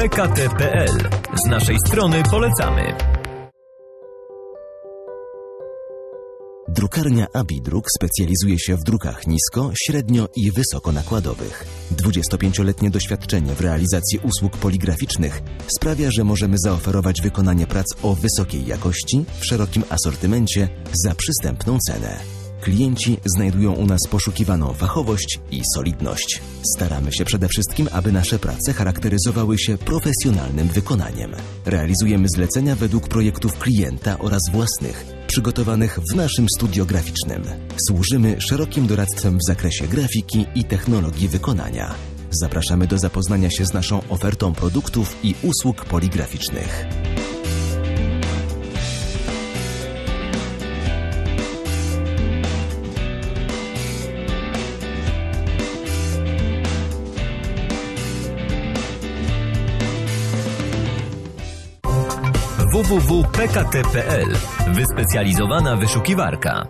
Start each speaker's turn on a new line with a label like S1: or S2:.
S1: www.pkt.pl. Z naszej strony polecamy.
S2: Drukarnia Abidruk specjalizuje się w drukach nisko, średnio i wysoko nakładowych. 25-letnie doświadczenie w realizacji usług poligraficznych sprawia, że możemy zaoferować wykonanie prac o wysokiej jakości, w szerokim asortymencie, za przystępną cenę. Klienci znajdują u nas poszukiwaną fachowość i solidność. Staramy się przede wszystkim, aby nasze prace charakteryzowały się profesjonalnym wykonaniem. Realizujemy zlecenia według projektów klienta oraz własnych, przygotowanych w naszym studio graficznym. Służymy szerokim doradztwem w zakresie grafiki i technologii wykonania. Zapraszamy do zapoznania się z naszą ofertą produktów i usług poligraficznych.
S1: www.pkt.pl. Wyspecjalizowana wyszukiwarka.